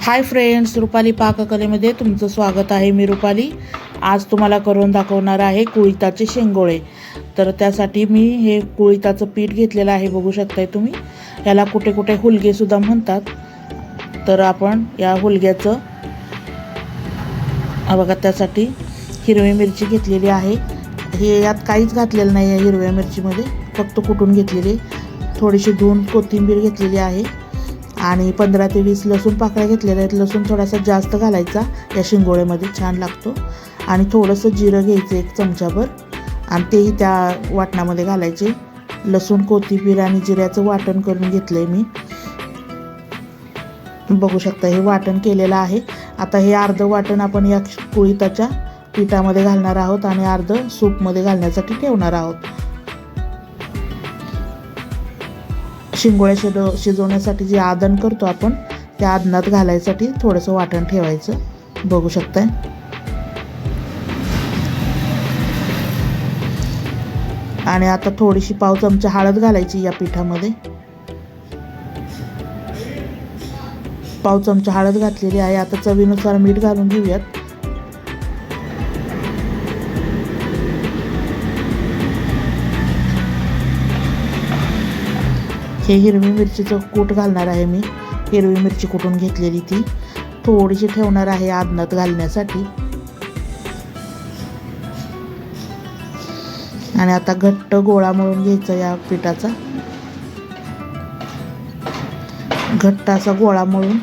Hi friends Rupali पाककलेमध्ये तुमचं स्वागत आहे मी रुपाली. आज तुम्हाला करून दाखवणार आहे कुळिताचे शेंगोळे. तर त्यासाठी मी हे कुळिताचं पीठ घेतलेलं आहे बघू शकताय तुम्ही. याला कुठे कुठे हुलगेसुद्धा म्हणतात. तर आपण या हुलग्याचं बघा त्यासाठी हिरवी मिरची घेतलेली आहे. हे यात काहीच घातलेलं नाही आहे हिरव्या मिरचीमध्ये फक्त कुटून घेतलेली थोडीशी धुवून कोथिंबीर घेतलेली आहे. आणि पंधरा ते वीस लसूण पाकळ्या घेतलेल्या आहेत. लसूण थोडासा जास्त घालायचा. या शिंगोळ्यामध्ये छान लागतो. आणि थोडंसं जिरं घ्यायचं एक चमचाभर. आणि तेही त्या वाटणामध्ये घालायचे. लसूण कोथिंबीर आणि जिऱ्याचं वाटण करून घेतलं आहे मी. बघू शकता हे वाटण केलेलं आहे. आता हे अर्धं वाटण आपण या कुळिताच्या पिठामध्ये घालणार आहोत आणि अर्धं सूपमध्ये घालण्यासाठी ठेवणार आहोत. शिंगोळ्या शिज शिजवण्यासाठी जे आदन करतो आपण त्या आदनात घालायसाठी थोडंसं वाटण ठेवायचं. बघू शकताय? आणि आता थोडीशी पाव चमचा हळद घालायची या पिठामध्ये. पाव चमचा हळद घातलेली आहे. आता चवीनुसार मीठ घालून घेऊयात. हे हिरवी मिरचीचं कूट घालणार आहे मी. हिरवी मिरची कुटून घेतलेली ती? थोडीशी ठेवणार आहे आदनात घालण्यासाठी. आणि आता घट्ट गोळा मळून घ्यायचा या पिठाचा. घट्ट असा गोळा मळून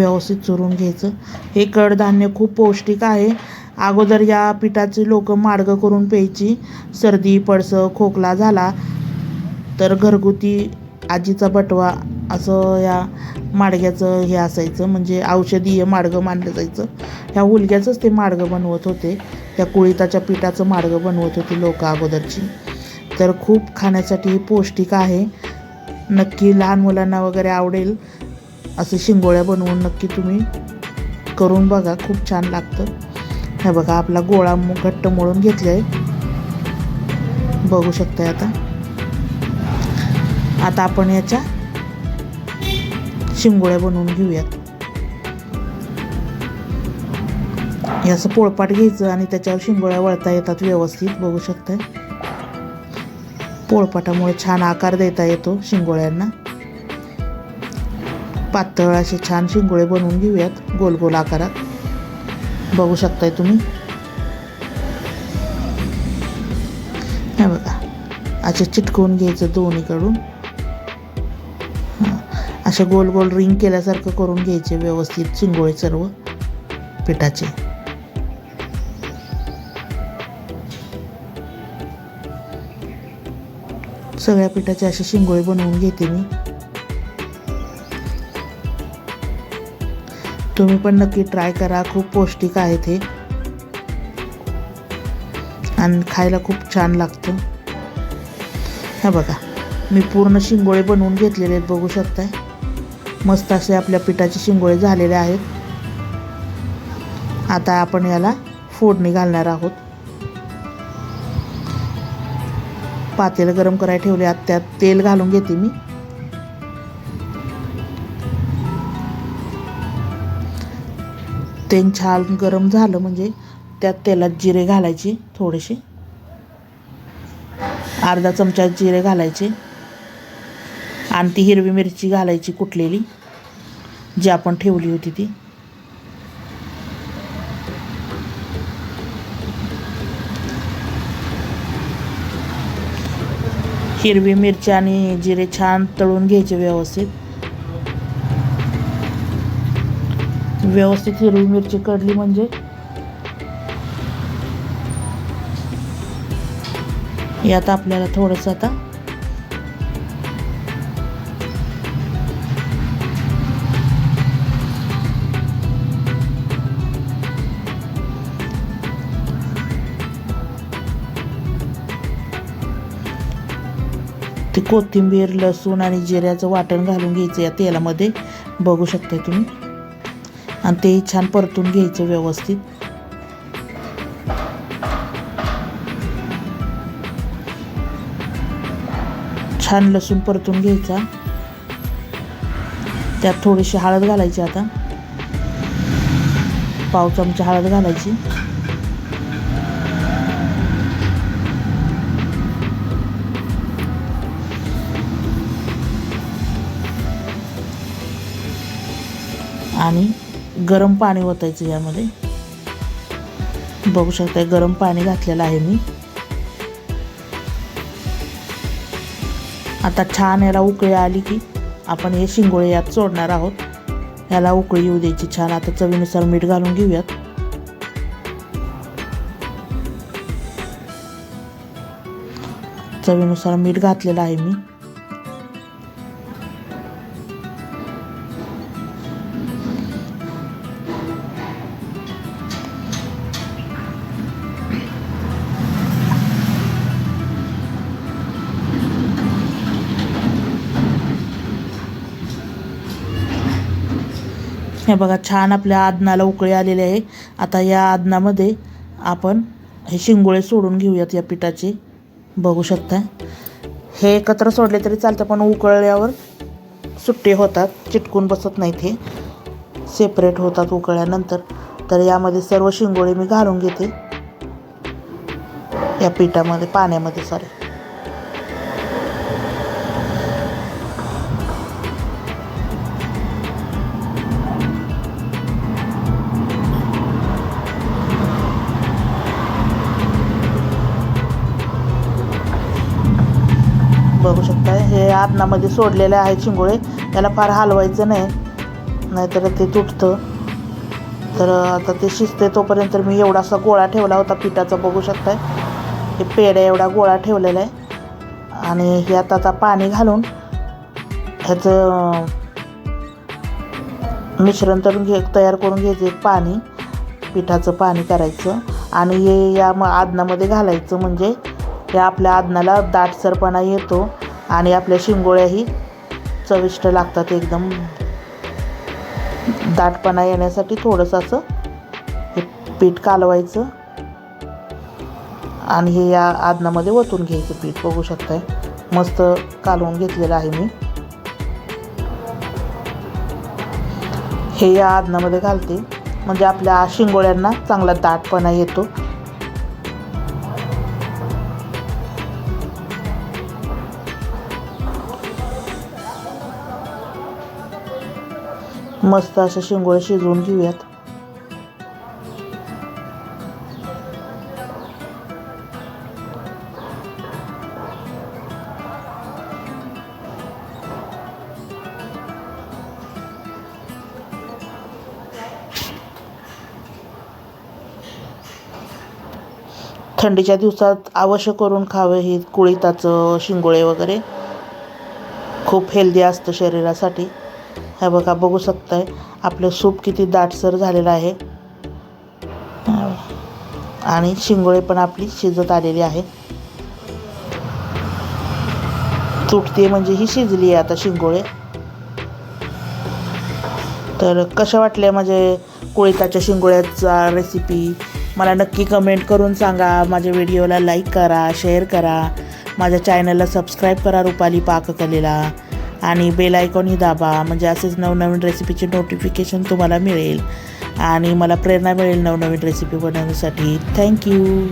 व्यवस्थित चुरून घ्यायचं. हे कडधान्य खूप पौष्टिक आहे. अगोदर या पिठाची लोक मार्ग करून प्यायची. सर्दी पडसं खोकला झाला तर घरगुती आजीचा बटवा असं या माडग्याचं हे असायचं. म्हणजे औषधीय मार्ग मानलं जायचं. ह्या हुलग्याचंच ते मार्ग बनवत होते. त्या कुळिताच्या पिठाचं मार्ग बनवत होते लोक अगोदरची. तर खूप खाण्यासाठी पौष्टिक आहे. नक्की लहान मुलांना वगैरे आवडेल. असे शिंगोळ्या बनवून नक्की तुम्ही करून बघा खूप छान लागतं. हे बघा आपला गोळा मु- घट्ट मळून घेतले आहे बघू शकताय आता. आता आपण याच्या शिंगोळ्या बनवून घेऊयात. हे असं पोळपाट घ्यायचं आणि त्याच्यावर शिंगोळ्या वळता येतात व्यवस्थित बघू शकताय. पोळपाटामुळे छान आकार देता येतो शिंगोळ्यांना. पातळ असे छान शिंगोळे बनवून घेऊयात. गोल गोल आकारात. बघू शकताय तुम्ही. हे बघा. असे चिटकवून घ्यायचं दोन्हीकडून. हां. असे गोल गोल रिंग केल्यासारखं करून घ्यायचे व्यवस्थित शिंगोळे सर्व पिठाचे. सगळ्या पिठाचे असे शिंगोळे बनवून घेते मी. तुम्ही पण नक्की ट्राय करा. खूप पौष्टिक आहे ते. आणि खायला खूप छान लागतं. हा बघा मी पूर्ण शिंगोळे बनवून घेतलेले आहेत बघू शकताय. मस्त असे आपल्या पिठाचे शिंगोळे झालेले आहेत. आता आपण याला फोडणी घालणार आहोत. पातेलं गरम करायला ठेवले आत त्यात तेल घालून घेते मी. तेल छान गरम झालं म्हणजे त्यात तेलात जिरे घालायचे थोडेसे. अर्धा चमचा जिरे घालायचे. आणि ती हिरवी मिरची घालायची कुटलेली जी आपण ठेवली होती ती. हिरवी मिरची आणि जिरे छान तळून घ्यायचे व्यवस्थित. व्यवस्थित हिरवी मिरची कडली म्हणजे. यात आपल्याला थोडंसं आता ते कोथिंबीर लसूण आणि जिऱ्याचं वाटण घालून घ्यायचं या तेलामध्ये. बघू शकता तुम्ही. आणि तेही छान परतून घ्यायचं व्यवस्थित. छान लसूण परतून घ्यायचा. त्यात थोडीशी हळद घालायची आता. पाव चमचा हळद घालायची. आणि गरम पाणी ओतायचं यामध्ये. बघू शकता गरम पाणी घातलेलं आहे मी. आता छान याला उकळी आली की आपण हे शिंगोळे यात सोडणार आहोत. याला उकळी येऊ द्यायची छान. आता चवीनुसार मीठ घालून घेऊयात. चवीनुसार मीठ घातलेलं आहे मी. हे बघा छान आपल्या आदनाला उकळी आलेली आहे. आता या आदनामध्ये आपण हे शिंगोळे सोडून घेऊयात या पिठाचे. बघू शकता. हे एकत्र सोडले तरी चालतं पण उकळल्यावर सुट्टे होतात चिटकून बसत नाहीत हे. सेपरेट होतात उकळल्यानंतर. तर यामध्ये सर्व शिंगोळे मी घालून घेते. या पिठामध्ये पाण्यामध्ये सॉरी बघू शकता हे आदनामध्ये सोडलेले आहे चिंगोळे. त्याला फार हलवायचं नाही. नाहीतर ते तुटतं. तर आता ते शिजते तोपर्यंत मी एवढासा गोळा ठेवला होता पिठाचा बघू शकताय. हे पेढ्या एवढा गोळा ठेवलेला आहे आणि हे आता पाणी घालून ह्याचं मिश्रण तरून घे तयार करून घ्यायचं एक पाणी. पिठाचं पाणी करायचं. आणि हे या मग आदनामध्ये घालायचं म्हणजे या आपल्या आदनाला दाटसरपणा येतो आणि आपल्या शिंगोळ्याही चविष्ट लागतात एकदम. दाटपणा येण्यासाठी थोडंसं असं हे पीठ कालवायचं. आणि हे या आदनामध्ये ओतून घ्यायचं पीठ बघू शकताय. मस्त कालवून घेतलेलं आहे मी. हे या आदनामध्ये घालते. म्हणजे आपल्या शिंगोळ्यांना चांगला दाटपणा येतो. मस्त असं शिंगोळे शिजवून घेऊयात. थंडीच्या दिवसात अवश्य करून खावं हे कुळीताचं शिंगोळे वगैरे. खूप हेल्दी असतं शरीरासाठी. हे बघा बघू शकताय. आपलं सूप किती दाटसर झालेलं आहे. आणि शिंगोळे पण आपली शिजत आलेली आहे. तुटते म्हणजे ही शिजली आहे आता शिंगोळे. तर कशा वाटल्या माझे कोळीताच्या शिंगोळ्याचा रेसिपी मला नक्की कमेंट करून सांगा. माझ्या व्हिडिओला लाईक करा शेअर करा. माझ्या चॅनलला सबस्क्राईब करा रुपाली पाककलेला. आणि बेल आयकॉनही दाबा म्हणजे असेच नवनवीन रेसिपीचे नोटिफिकेशन तुम्हाला मिळेल. आणि मला प्रेरणा मिळेल नवनवीन रेसिपी बनवण्यासाठी. थँक्यू